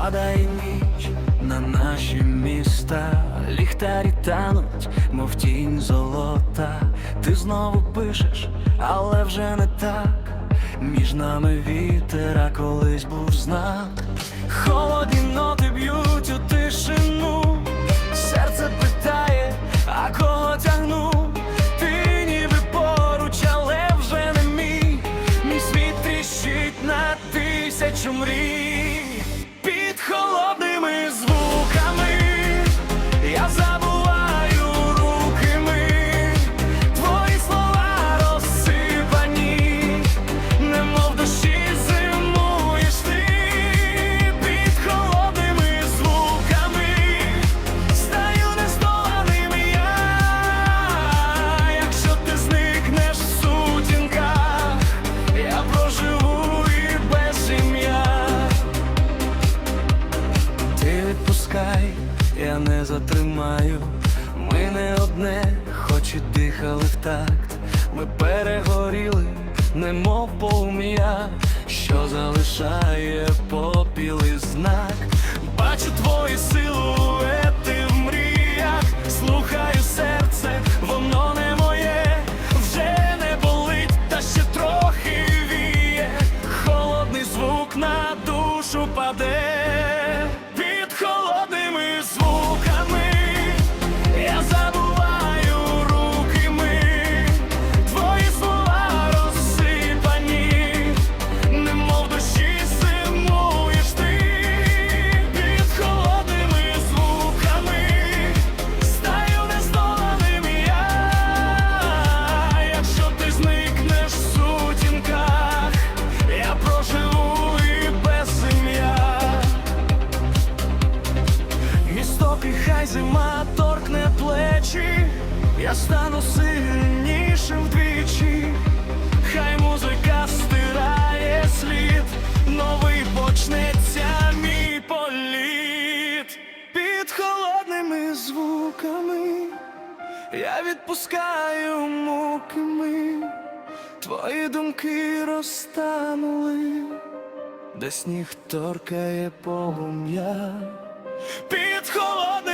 Падає ніч на наші міста, ліхтарі тануть, мов тінь золота. Ти знову пишеш, але вже не так. Між нами вітер, а колись був знак. Холодні ноти б'ють у тишину. Серце питає, а кого тягну? Ти ніби поруч, але вже не мій. Мій світ тріщить на тисячу мрій. Відпускай, я не затримаю. Ми не одне, хоч і дихали в такт. Ми перегоріли, немов полум'я, що залишає зима торкне плечі, я стану сильнішим вдвічі, хай музика стирає слід, новий почнеться мій політ. Під холодними звуками, я відпускаю муки ми, твої думки розтанули, де сніг торкає полум'я. Під холодними